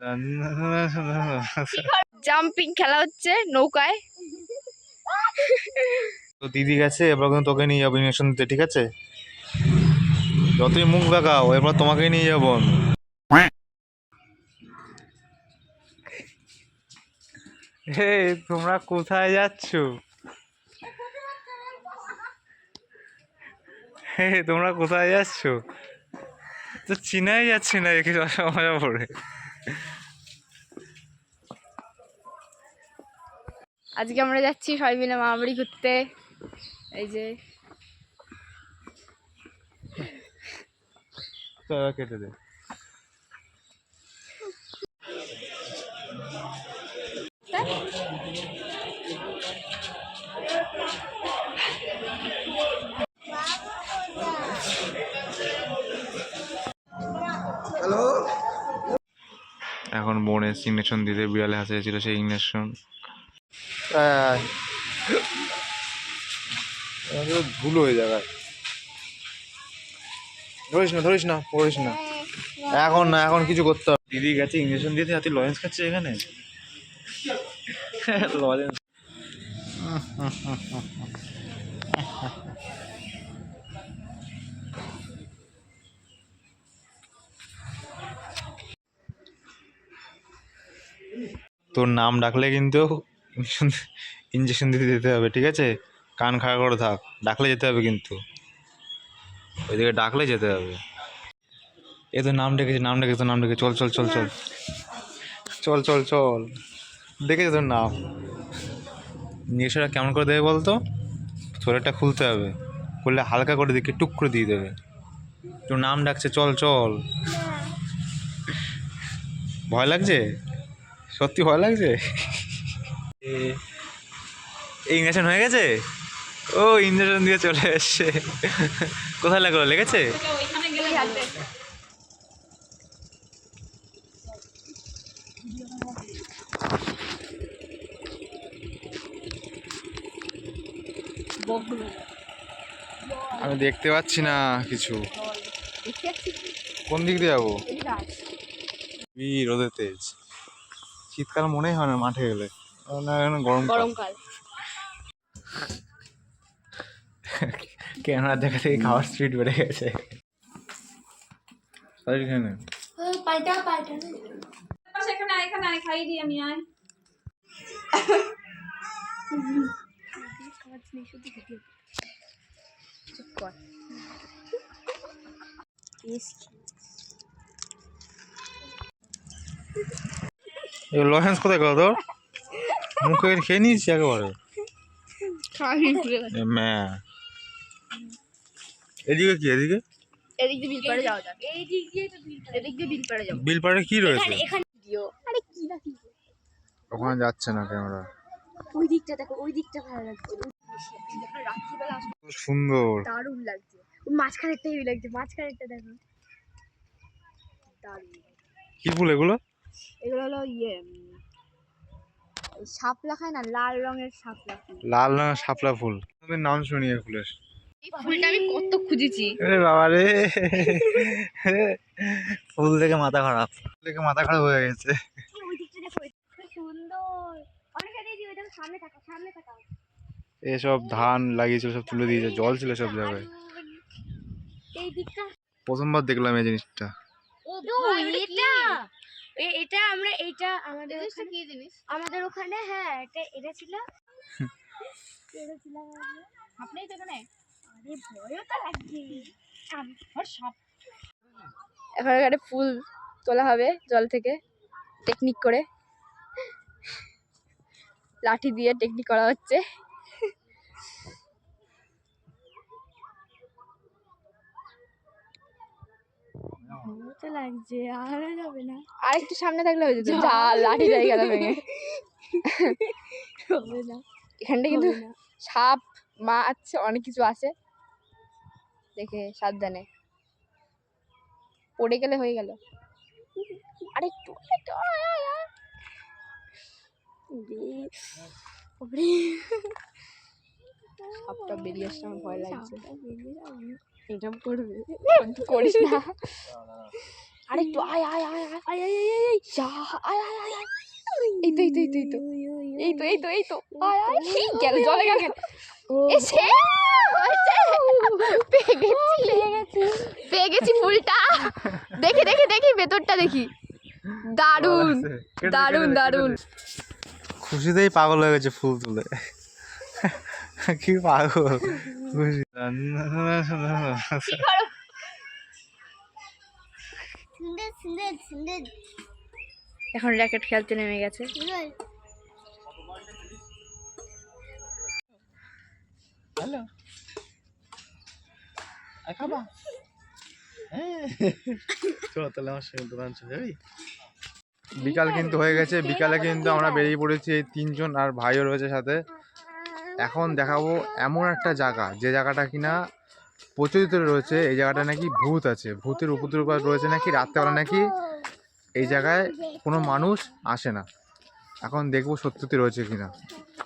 Jumping খেলা হচ্ছে নৌকায়। তো দিদি গেছে এবার কিন্তু তোকে নিয়ে যাব ইঞ্জেকশন দিতে ঠিক আছে? যতই মুখ দেখাও এবার তোমাকেই নিয়ে যাব হে তোমরা কোথায় যাচ্ছ? হে তোমরা কোথায় যাচ্ছ? তো চিনাই যাচ্ছি না একে মজা পড়ে আজকে আমরা যাচ্ছি সবাই মিলে মামাবাড়ি ঘুরতে। এই যে। কেটে দে। এখন বোনের ইঞ্জেকশন দিতে বিড়ালে হাসিয়েছিল সেই ইঞ্জেকশন ভুল হয়ে যাবে ধরিস না ধরিস না পড়িস না। এখন না এখন কিছু করতে হবে। দিদি গেছে ইঞ্জেকশন দিতে হাতে লরেন্স খাচ্ছে এখানে? লরেন্স তোর নাম ডাকলে কিন্তু ইঞ্জেকশন দিতে যেতে হবে, ঠিক আছে? কান খাড়া করে থাক, ডাকলে যেতে হবে কিন্তু। ওইদিকে ডাকলে যেতে হবে। এ তো নাম ডেকেছে নাম ডেকেছে নাম ডেকে চল চল চল চল। চল চল চল। ডেকেছে তোর নাম। ইঞ্জেকশনটা কেমন করে দেবে বলতো? শরীরটা খুলতে হবে। খুললে হালকা করে দিকে টুক করে দিয়ে দেবে। তোর নাম ডাকছে, চল চল। ভয় লাগছে? সত্যি ভয় লাগছে? এই ইঞ্জেকশন হয়ে গেছে? ও ইঞ্জেকশন দিয়ে চলে এসছে। কোথায় লাগল? লেগেছে? আমি দেখতে পাচ্ছি না কিছু। কোন দিক দিয়ে যাব? রোদের তেজ। শীতকাল মনেই হয় না মাঠে গেলে। না এখন গরম গরমকাল। ক্যামেরা দেখা থেকে খাওয়ার স্পিড বেড়ে গেছে। শরীর খেয়ে পাল্টা পাল্টা। এখানে আয়, এখানে আয়, খাইয়ে দিই আমি আয়। চুপ লহেন্স কোথায় গেল তোর? মুখে খেয়ে নিয়েছি একেবারে। এদিকে কি এদিকে? এদিক দিয়ে বিল পাড়ে যাওয়া যাক। এই দিক দিয়ে তো বিল এদিক দিয়ে বিল পাড়ে যাব কি রয়েছে? এখানে ভিডিও। আরে কি না কি? ওখানে যাচ্ছে না ক্যামেরা ওই দিকটা দেখো ওই দিকটা ভালো লাগছে। সুন্দর। দারুণ লাগছে। মাঝখানেরটা হেভি লাগছে মাঝখানেরটা দেখো। দারুণ কি ফুল এগুলো? এগুলো হলো ইয়ে শাপলা খায় না লাল রঙের শাপলা ফুল। লাল রঙের শাপলা ফুল। কোনদিন নাম শুনি এই ফুলের। এই ফুলটা আমি কত খুঁজেছি। আরে বাবা রে। ফুল দেখে মাথা খারাপ। ফুল দেখে মাথা খারাপ হয়ে গেছে। সুন্দর। সামনে থাকা সামনে থাকা। এসব ধান লাগিয়েছিল সব তুলে দিয়েছে জল ছিল সব জায়গায়। প্রথমবার দেখলাম এই জিনিসটা। এটা এ- এটা আমরা এটা আমাদের কি জিনিস? আমাদের ওখানে হ্যাঁ এটা এটা ছিল। এটা ছিল। আপনিই তো এখানে আরে ভয়ও তো লাগছে। আর সাপ এখন এখানে ফুল তোলা হবে জল থেকে টেকনিক করে। লাঠি দিয়ে টেকনিক করা হচ্ছে। তো লাগছে আর যাবে না। আর একটু সামনে থাকলে হয়ে যেত। যা। লাঠি গেল ভেঙে। হবে না। এখানটা কিন্তু সাপ মাছ অনেক কিছু আছে। দেখে সাবধানে। পড়ে গেলে হয়ে গেল। আরেকটু আরেকটু। সাপটা বেরিয়ে আসছে আমার ভয় লাগছে। এটা করবে করিস না। আরেকটু আয় আয় আয় আয়। আয় আয় আয় আয় যা আয় আয় আয় আয়। এই তো এই তো এই তো এই তো। এই তো এই তো এই তো। আয় আয়। গেল জলে গেল এসে। পেয়ে গেছি। পেয়ে গেছি। ফুলটা। দেখি দেখি দেখি ভেতরটা দেখি। দারুণ দারুণ দারুণ খুশিতেই পাগল হয়ে গেছে ফুল তুলে। কি পাগল এখন র্যাকেট খেলতে নেমে গেছে। হ্যালো। খাবা। বিকাল কিন্তু হয়ে গেছে। বিকালে কিন্তু আমরা বেরিয়ে পড়েছি এই তিনজন আর ভাইও রয়েছে সাথে। এখন দেখাবো এমন একটা জায়গা, যে জায়গাটা কিনা প্রচলিত রয়েছে, এই জায়গাটা নাকি ভূত আছে। ভূতের উপদ্রব রয়েছে নাকি, রাত্রেবেলা নাকি এই জায়গায় কোনো মানুষ আসে না। এখন দেখব সত্যি রয়েছে কিনা,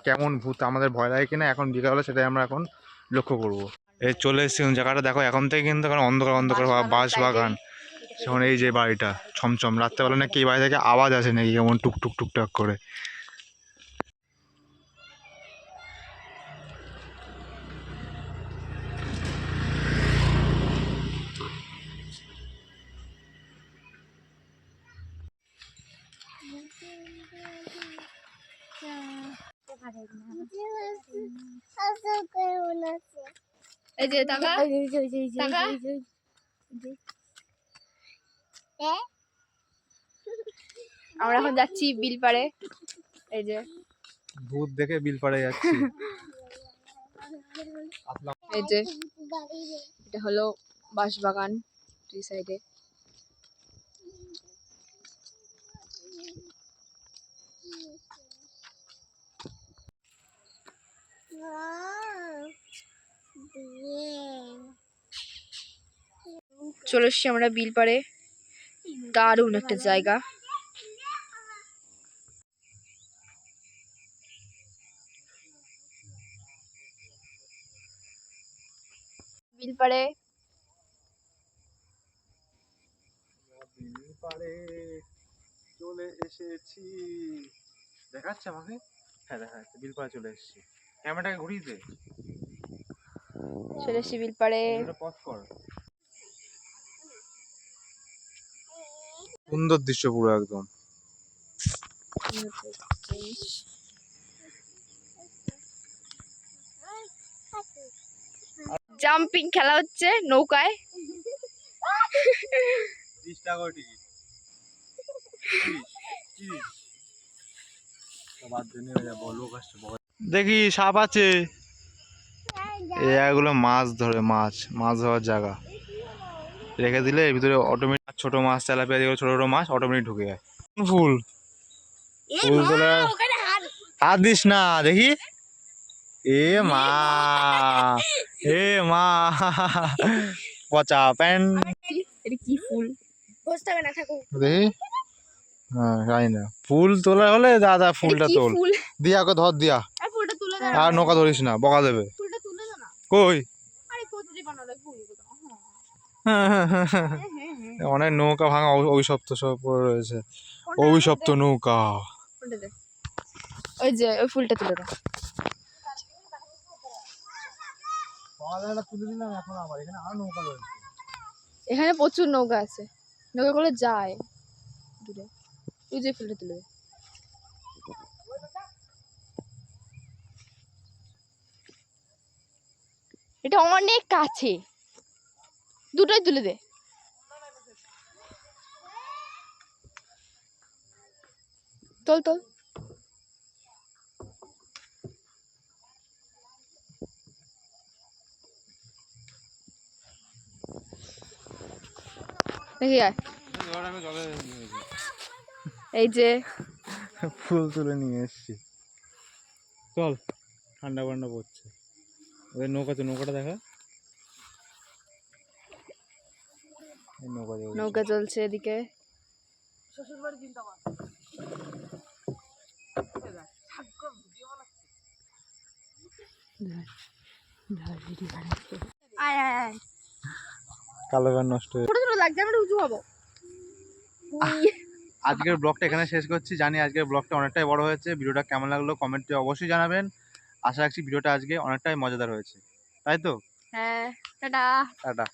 কেমন ভূত, আমাদের ভয় লাগে কিনা, এখন বিকালে সেটাই আমরা এখন লক্ষ্য করব। এই চলে এসেছি জায়গাটা, দেখো এখন থেকে কিন্তু এখন অন্ধকার অন্ধকার বাঁশ বাগান। এখন এই যে বাড়িটা, ছমছম, রাত্রেবেলা নাকি এই বাড়ি থেকে আওয়াজ আসে নাকি, কেমন টুক টুক টুকটাক করে। এই যে আমরা এখন যাচ্ছি বিল পাড়ে। এই যে। ভূত দেখে বিল পাড়ে যাচ্ছি। এই যে এটা হলো বাঁশবাগান দুই সাইডে চলে এসছি আমরা বিল পাড়ে দারুণ একটা জায়গা। বিল পাড়ে পাড়ে চলে এসেছি। দেখাচ্ছে আমাকে? হ্যাঁ দেখা যাচ্ছে। বিল পাড়ে চলে এসেছি। ক্যামেরাটাকে ঘুরিয়ে দে। চলে সিভিল পাড়ে। সুন্দর দৃশ্য পুরো একদম। জাম্পিং খেলা হচ্ছে নৌকায়। ত্রিশ টাকা দেখি সাপ আছে। এগুলো মাছ ধরে মাছ মাছ ধরার জায়গা। রেখে দিলে এর ভিতরে অটোমেটিক ছোট মাছ তেলাপিয়া যেগুলো ছোট ছোট মাছ অটোমেটিক ঢুকে যায়। কোন ফুল? ফুল তোলা হাত দিস না দেখি। এ মা। এ মা। পচা প্যান্ট। কি ফুল? না দেখি। হ্যাঁ জানি না। ফুল তোলা হলে দাদা ফুলটা তোল। দিয়া ওকে ধর দিয়া। হ্যাঁ। আর নৌকা ধরিস না বকা দেবে। কই? হ্যাঁ। অনেক নৌকা ভাঙা অভিশপ্ত সব রয়েছে। অভিশপ্ত নৌকা। ওই যে ওই ফুলটা তুলে দাও। এখানে প্রচুর নৌকা আছে। নৌকা গুলো যায়। দূরে। যে ফুলটা তুলে দেয় এটা অনেক কাছে। দুটোই তুলে দে। তোল তোল। দেখি আয়। এই যে ফুল তুলে নিয়ে এসছি। চল ঠান্ডা ফান্ডা পড়ছে। ওদের নৌকা তো নৌকাটা দেখা। নৌকা নৌকা চলছে এদিকে। কালো গান নষ্ট হয়ে ছোট ছোট লাগছে আমরা উঁচু হব। আজকের ব্লগটা এখানে শেষ করছি। জানি আজকের ব্লগটা অনেকটাই বড় হয়েছে। ভিডিওটা কেমন লাগল কমেন্টে অবশ্যই জানাবেন। আশা রাখছি ভিডিওটা আজকে অনেকটাই মজাদার হয়েছে। তাই তো? হ্যাঁ টাটা। টাটা।